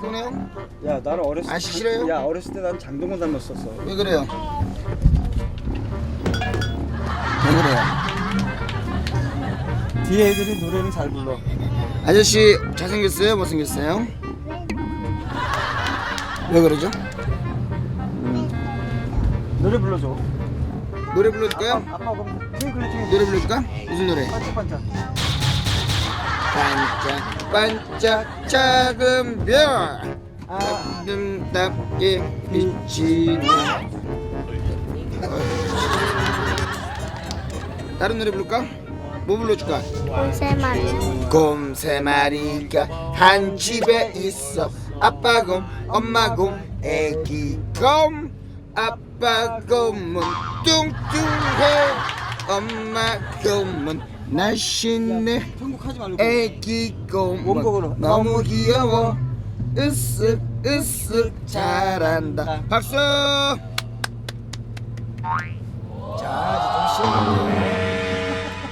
피곤해요? 야 나는 어렸을 아, 싫어요? 야 어렸을 때 난 장동건 닮았었어. 왜 그래요? 왜 그래요? 뒤에 애들이 노래는 잘 불러. 아저씨 잘생겼어요? 못생겼어요? 왜 그러죠? 노래 불러줘. 노래 불러줄까요? 아빠 그럼 트윙클 트윙클. 노래 불러줄까? 무슨 노래? 반짝반짝. 반짝 반짝 작은 별 아름답게 비치는 다른 노래 부를까? 뭐 불러줄까? 세 마리. 곰세 마리가 한 집에 있어 아빠 곰 엄마 곰 애기 곰 아빠 곰은 뚱뚱해 엄마 곰은 날씬해. 편곡하지 말고. 애기 원곡으로. 곰은 너무 귀여워. 으쓱 으쓱 잘한다. 박수! 자좀 쉬어볼게요